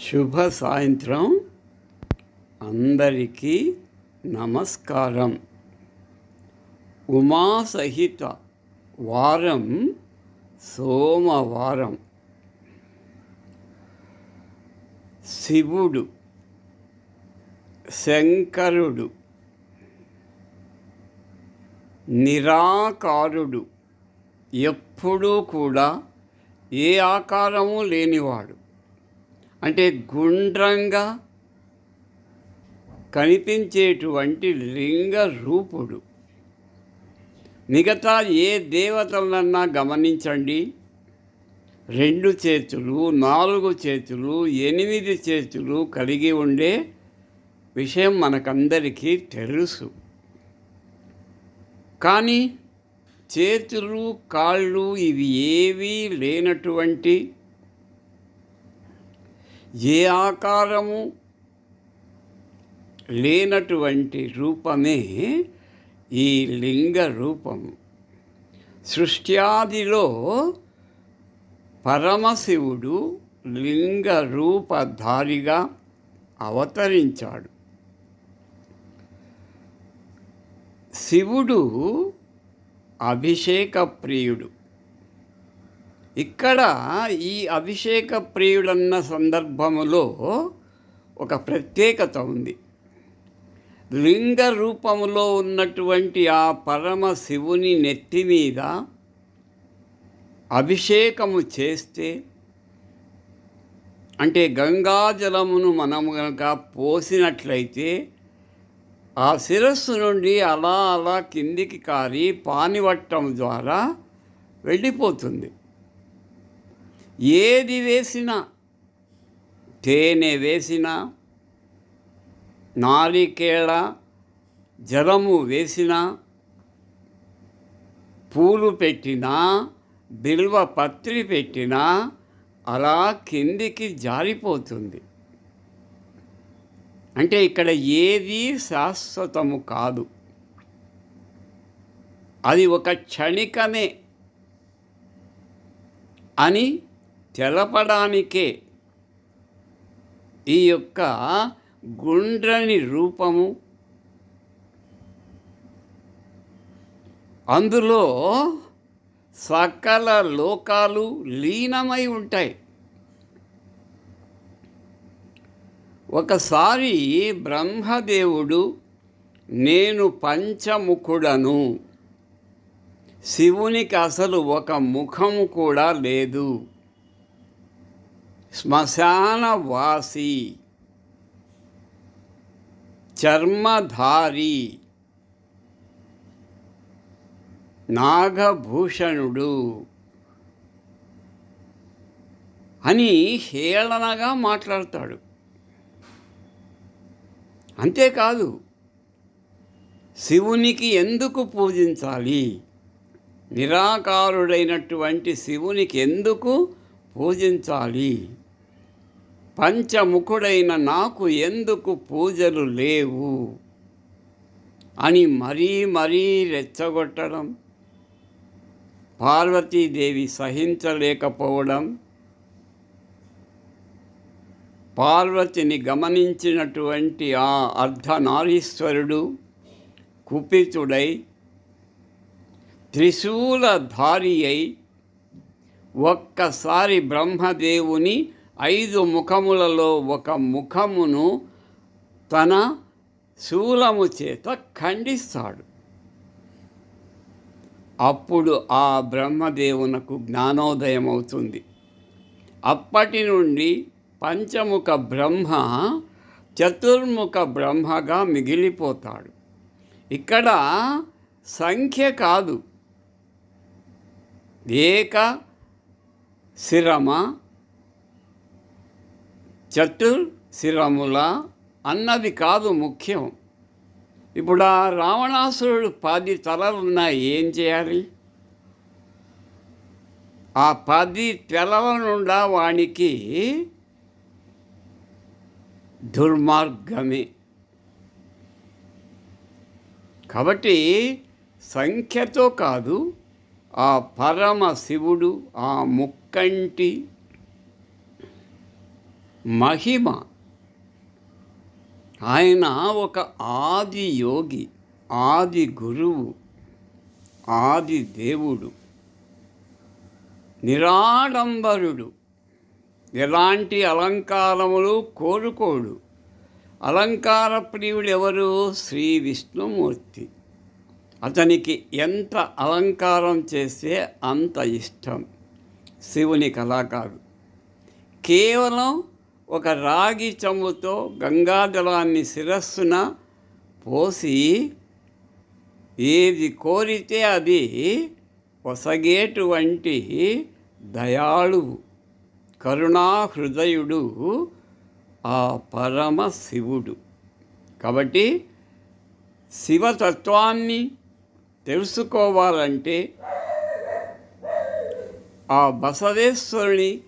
శుభ సాయంత్రం. అందరికీ నమస్కారం. ఉమాసహిత వారం సోమవారం. శివుడు శంకరుడు నిరాకారుడు ఎప్పుడూ కూడా ఏ ఆకారము లేనివాడు. అంటే గుండ్రంగా కనిపించేటువంటి లింగ రూపుడు. మిగతా ఏ దేవతలన్నా గమనించండి. రెండు చేతులు నాలుగు చేతులు ఎనిమిది చేతులు కలిగి ఉండే విషయం మనకందరికీ తెలుసు. కానీ చేతులు కాళ్ళు ఇవి ఏవీ లేనటువంటి ఏ ఆకారము లేనటువంటి రూపమే ఈ లింగ రూపము. సృష్ట్యాదిలో పరమశివుడు లింగ రూపధారిగా అవతరించాడు. శివుడు అభిషేక ప్రియుడు ఇక్కడ ఈ అభిషేక ప్రియుడన్న సందర్భములో ఒక ప్రత్యేకత ఉంది. లింగ రూపములో ఉన్నటువంటి ఆ పరమ శివుని నెత్తి మీద అభిషేకము చేస్తే అంటే గంగాజలమును మనము కనుక పోసినట్లయితే ఆ శిరస్సు నుండి అలా అలా కిందికి కారి పానివట్టం ద్వారా వెళ్ళిపోతుంది. ఏది వేసినా తేనె వేసినా నారికేళ జలము వేసినా పూలు పెట్టినా బిల్వ పత్రి పెట్టినా అలా కిందికి జారిపోతుంది. అంటే ఇక్కడ ఏది శాశ్వతము కాదు. అది ఒక క్షణికమే అని తెలపడానికే ఈ యొక్క గుండ్రని రూపము అందులో సకల లోకాలు లీనమై ఉంటాయి. ఒకసారి బ్రహ్మదేవుడు నేను పంచముఖుడను. శివునికి అసలు ఒక ముఖము కూడా లేదు. శ్మశానవాసి చర్మధారి నాగభూషణుడు అని హేళనగా మాట్లాడతాడు. అంతేకాదు శివునికి ఎందుకు పూజించాలి? నిరాకారుడైనటువంటి శివునికి ఎందుకు పూజించాలి? పంచముఖుడైన నాకు ఎందుకు పూజలు లేవు? అని మరీ మరీ రెచ్చగొట్టడం పార్వతీదేవి సహించలేకపోవడం పార్వతిని గమనించినటువంటి ఆ అర్ధనారీశ్వరుడు కుపితుడై త్రిశూలధారి అయి ఒక్కసారి బ్రహ్మదేవుని ఐదు ముఖములలో ఒక ముఖమును తన శూలము చేత ఖండిస్తాడు. అప్పుడు ఆ బ్రహ్మదేవునకు జ్ఞానోదయం అవుతుంది. అప్పటి నుండి పంచముఖ బ్రహ్మ చతుర్ముఖ బ్రహ్మగా మిగిలిపోతాడు. ఇక్కడ సంఖ్య కాదు. ఏక శిరమ చతుర్ శ్రీరాముల అన్నది కాదు ముఖ్యం. ఇప్పుడు ఆ రావణాసురుడు పది తలలున్నాయి ఏం చేయాలి? ఆ పది తెలల నుండా వానికి దుర్మార్గమే. కాబట్టి సంఖ్యతో కాదు ఆ పరమ శివుడు ఆ ముక్కంటి మహిమ. ఆయన ఒక ఆది యోగి ఆది గురువు ఆది దేవుడు నిరాడంబరుడు. ఎలాంటి అలంకారములు కోరుకోడు. అలంకార ప్రియుడు ఎవరు శ్రీ విష్ణుమూర్తి. అతనికి ఎంత అలంకారం చేస్తే అంత ఇష్టం. శివుని కళాకారుడు. కేవలం ఒక రాగి చెంబుతో గంగాజలాన్ని శిరస్సున పోసి ఏది కోరితే అది పొసగేటువంటి దయాళువు కరుణాహృదయుడు ఆ పరమ శివుడు. కాబట్టి శివతత్వాన్ని తెలుసుకోవాలంటే ఆ బసవేశ్వరుని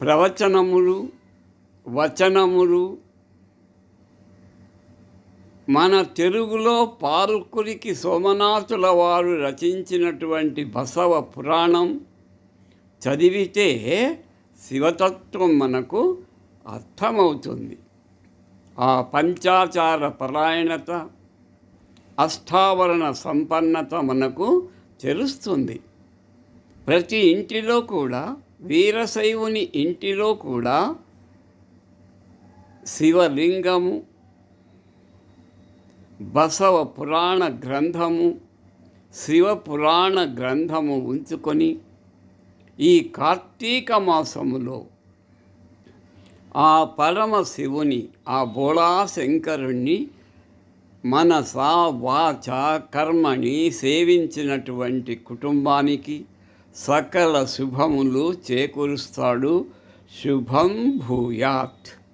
ప్రవచనములు వచనములు మన తెలుగులో పాల్కురికి సోమనాథుల వారు రచించినటువంటి బసవ పురాణం చదివితే శివతత్వం మనకు అర్థమవుతుంది. ఆ పంచాచార పరాయణత అష్టావరణ సంపన్నత మనకు తెలుస్తుంది. ప్రతి ఇంటిలో కూడా వీరశైవుని ఇంటిలో కూడా శివలింగము బసవ పురాణ గ్రంథము శివ పురాణ గ్రంథము ఉంచుకొని ఈ కార్తీక మాసములో ఆ పరమ శివుని ఆ బోళా శంకరుణ్ణి మనసా వాచ కర్మని సేవించినటువంటి కుటుంబానికి సకల శుభములు చేకూరుస్తాడు. శుభం భూయాత్.